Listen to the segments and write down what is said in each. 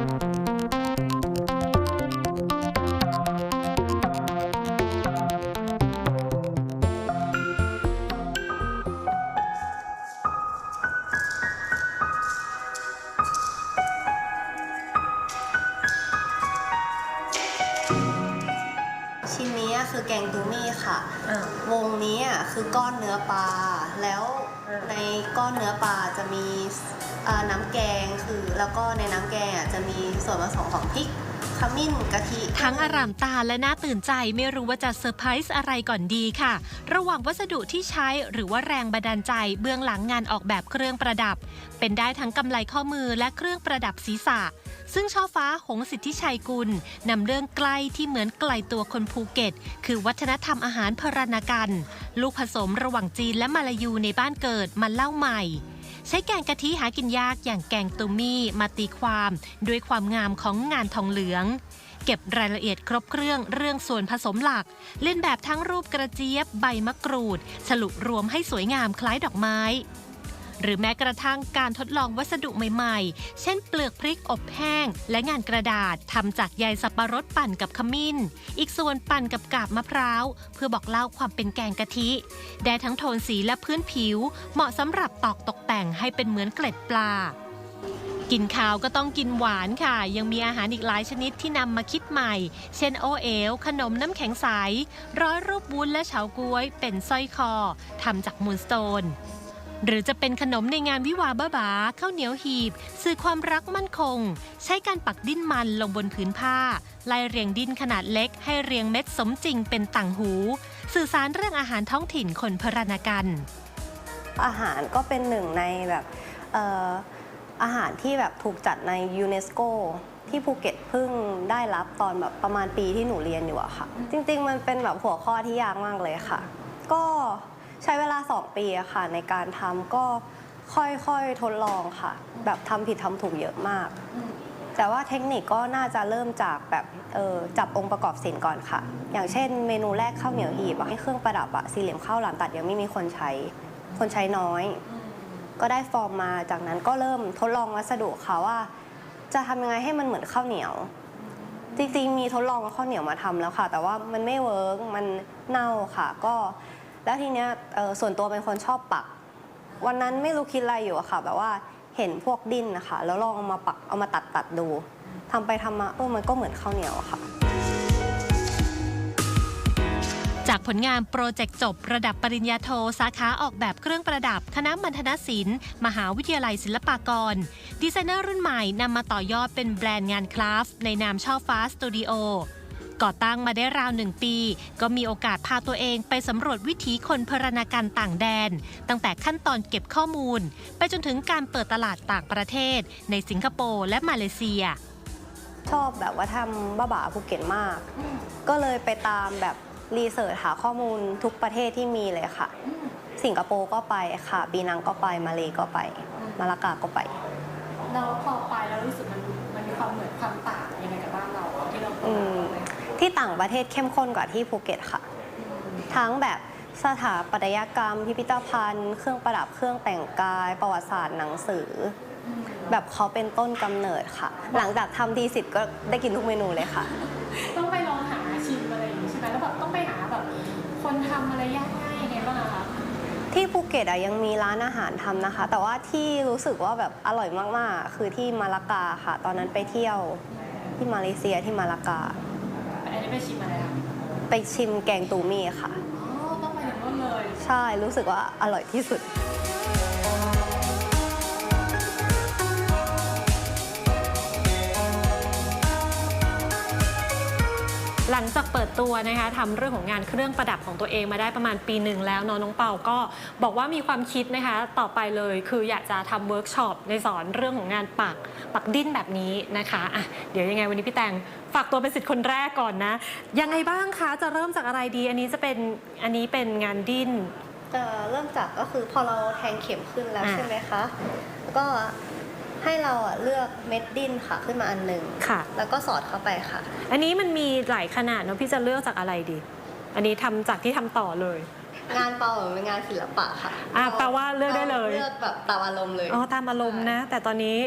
ชิ้นนี้อะคือแกงตูมี่ค่ะวงนี้อะคือก้อนเนื้อปลา แล้วเออในก้อนเนื้อปลาจะมีอ่า น้ำแกงคือแล้วก็ในน้ำแกงอะจะมีส่วนผสมของพริกขมิ้นกะทิ ทั้งอารามตาและน่าตื่นใจไม่รู้ว่าจะเซอร์ไพรส์อะไรก่อนดีค่ะ ระหว่างวัสดุที่ใช้หรือว่าแรงบันดาลใจเบื้องหลังงานออกแบบเครื่องประดับ เป็นได้ทั้งกำไลข้อมือและเครื่องประดับศีรษะ ซึ่งช่อฟ้าหงสิทธิชัยกุลนำเรื่องใกล้ที่เหมือนไกลตัวคนภูเก็ต คือวัฒนธรรมอาหารพรานากัน ลูกผสมระหว่างจีนและมาลายูในบ้านเกิดมาเล่าใหม่ ใช้แกงกะทิหากินยากอย่างแกงตูมี่มาตีความด้วยความงามของงานทองเหลือง เก็บรายละเอียดครบเครื่องเรื่องส่วนผสมหลัก เล่นแบบทั้งรูปกระเจี๊ยบใบมะกรูด สรุปรวมให้สวยงามคล้ายดอกไม้ หรือแม้กระทั่งการทดลองวัสดุใหม่ๆ เช่นเปลือกพริกอบแห้ง และงานกระดาษทำจากใยสับปะรดปั่นกับขมิ้น อีกส่วนปั่นกับกาบมะพร้าว เพื่อบอกเล่าความเป็นแกงกะทิ ได้ทั้งโทนสีและพื้นผิว เหมาะสำหรับตอกตกแต่งให้เป็นเหมือนเกล็ดปลากินข้าวก็ต้องกินหวานค่ะ ยังมีอาหารอีกหลายชนิดที่นำมาคิดใหม่ เช่นโอเอลขนมน้ำแข็งใส ร้อยรูปวุ้นและเฉาก๊วย เป็นสร้อยคอทำจากมูลสโตน หรือจะเป็นขนมในงานวิวาบ้าบาข้าวเหนียวหีบ สื่อความรักมั่นคง ใช้การปักดิ้นมันลงบนผืนผ้าไล่เรียงดิ้นขนาดเล็ก ให้เรียงเม็ดสมจริงเป็นต่างหู สื่อสารเรื่องอาหารท้องถิ่นคนพรานากัน อาหารก็เป็นหนึ่งในแบบเอ่ออาหารที่แบบถูกจัดในยูเนสโกที่ภูเก็ตเพิ่งได้รับตอนแบบประมาณปีที่หนูเรียนอยู่อะค่ะ จริง ๆ มันเป็นแบบหัวข้อที่ยากมากเลยค่ะ ก็ ใช้เวลา 2 ปีอะค่ะ ในการทำก็ค่อยๆทดลองค่ะ แบบทำผิดทำถูกเยอะมาก แต่ว่าเทคนิคก็น่าจะเริ่มจากแบบเออจับองค์ประกอบสินก่อนค่ะ อย่างเช่น เมนูแรกข้าวเหนียวหีบอะให้เครื่องประดับอะสี่เหลี่ยมข้าวหลามตัดยังไม่มีคนใช้ คนใช้น้อย ก็ได้ฟอร์มมาจากนั้นก็เริ่มทดลองวัสดุค่ะว่า จะทำยังไงให้มันเหมือนข้าวเหนียวจริงๆมีทดลองเอาข้าวเหนียวมาทำแล้วค่ะ แต่ว่ามันไม่เวิร์กมันเน่าค่ะ ก็ แล้วทีเนี้ยเอ่อส่วนตัวเป็นคนชอบปัก วันนั้นไม่รู้คิดอะไรอยู่อะค่ะ แบบว่าเห็นพวกดิ้นนะคะแล้วลองเอามาปักเอามาตัดตัดดูทำไปทำมาเออมันก็เหมือนข้าวเหนียวอะค่ะ จากผลงานโปรเจกต์จบระดับปริญญาโท สาขาออกแบบเครื่องประดับ คณะมัณฑนศิลป์ มหาวิทยาลัยศิลปากร ดีไซเนอร์รุ่นใหม่นำมาต่อยอดเป็นแบรนด์งานคราฟต์ในนามช่อฟ้าสตูดิโอ ก่อตั้งมาได้ราวหนึ่งปี ก็มีโอกาสพาตัวเองไปสำรวจวิถีคนพรณการต่างแดน ตั้งแต่ขั้นตอนเก็บข้อมูล ไปจนถึงการเปิดตลาดต่างประเทศ ในสิงคโปร์และมาเลเซีย ชอบแบบว่าทำบ้าบาภูเก็ตมาก ก็เลยไปตามแบบรีเสิร์ชหาข้อมูลทุกประเทศที่มีเลยค่ะ สิงคโปร์ก็ไปค่ะปีนังก็ไปมาเลก็ไป มาลากาก็ไปเราพอไปแล้วรู้สึกมันมันมีความเหมือนความต่างยังไงกับบ้านเราที่เราเคยอืม ที่ต่างประเทศเข้มข้นกว่าที่ภูเก็ตค่ะ ทั้งแบบสถาปัตยกรรม พิพิธภัณฑ์ เครื่องประดับเครื่องแต่งกาย ประวัติศาสตร์หนังสือ แบบเขาเป็นต้นกำเนิดค่ะ หลังจากทำทีสิทธ์ก็ได้กินทุกเมนูเลยค่ะ ต้องไปลองหาชิมอะไรอย่างนี้ใช่ไหมแล้วแบบต้องไปหาแบบคนทำอะไรยากง่ายยังไงบ้างอะคะ ที่ภูเก็ตอะยังมีร้านอาหารทำนะคะ แต่ว่าที่รู้สึกว่าแบบอร่อยมากๆ คือที่มาลากาค่ะ ตอนนั้นไปเที่ยวที่มาเลเซียที่มาลากาอันนี้ ไปชิมอะไรอะไปชิมแกงตูมี่ค่ะ อ๋อ ต้องไปถึงนู่นเลย ใช่รู้สึกว่าอร่อยที่สุด หลังจากเปิดตัวนะคะทำเรื่องของงานเครื่องประดับของตัวเองมาได้ประมาณปีหนึ่งแล้วเนอะน้องเปาก็บอกว่ามีความคิดนะคะต่อไปเลยคืออยากจะทำเวิร์กช็อปในสอนเรื่องของงานปักปักดิ้นแบบนี้นะคะอะเดี๋ยวยังไงวันนี้พี่แตงฝากตัวเป็นสิทธิ์คนแรกก่อนนะ ยังไงบ้างคะจะเริ่มจากอะไรดี อันนี้จะเป็นอันนี้เป็นงานดิ้นจะเริ่มจากก็คือพอเราแทงเข็มขึ้นแล้วอ่าใช่ไหมคะแล้วก็ ให้เราอะเลือกเม็ดดิ้นค่ะขึ้นมาอันหนึ่งค่ะ แล้วก็สอดเข้าไปค่ะ อันนี้มันมีหลายขนาดเนาะพี่จะเลือกจากอะไรดี อันนี้ทำจากที่ทำต่อเลย งานเปาเป็นงานศิลปะค่ะอะแปลว่าเลือกได้เลยเลือกแบบตามอารมณ์เลย อ๋อตามอารมณ์นะ แต่ตอนนี้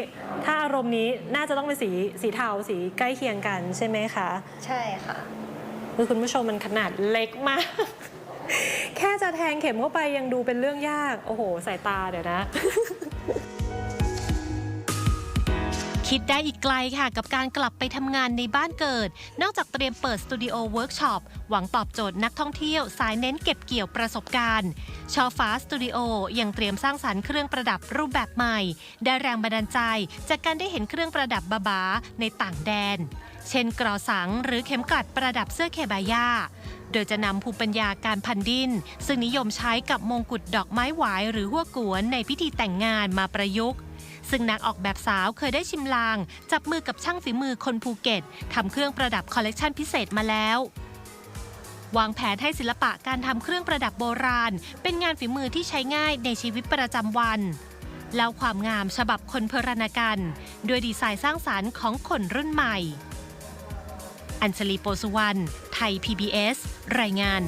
ถ้าอารมณ์นี้น่าจะต้องเป็นสีสีเทาสีใกล้เคียงกันใช่ไหมคะ ใช่ค่ะ คือคุณผู้ชมมันขนาดเล็กมาก แค่จะแทงเข็มเข้าไปยังดูเป็นเรื่องยาก โอ้โห สายตาเดี๋ยวนะ คิดได้อีกไกลค่ะ กับการกลับไปทำงานในบ้านเกิด นอกจากเตรียมเปิดสตูดิโอเวิร์กช็อป หวังตอบโจทย์นักท่องเที่ยว สายเน้นเก็บเกี่ยวประสบการณ์ ชอฟ้าสตูดิโอยังเตรียมสร้างสรรค์เครื่องประดับรูปแบบใหม่ ได้แรงบันดาลใจ จากการได้เห็นเครื่องประดับบาบาในต่างแดน เช่นกรอสังหรือเข็มกลัดประดับเสื้อเคบายาโดยจะนำภูมิปัญญาการพันดิน ซึ่งนิยมใช้กับมงกุฎดอกไม้หวายหรือหัวกวนในพิธีแต่งงานมาประยุกต์ ซึ่งนักออกแบบสาวเคยได้ชิมลาง จับมือกับช่างฝีมือคนภูเก็ตทำเครื่องประดับคอลเลกชันพิเศษมาแล้ว วางแผนให้ศิลปะการทำเครื่องประดับโบราณ เป็นงานฝีมือที่ใช้ง่ายในชีวิตประจำวันเล่าความงามฉบับคนเพรณกัน ด้วยดีไซน์สร้างสารรค์ของคนรุ่นใหม่ อัญชลีโปสุวรรณ ไทย PBS รายงาน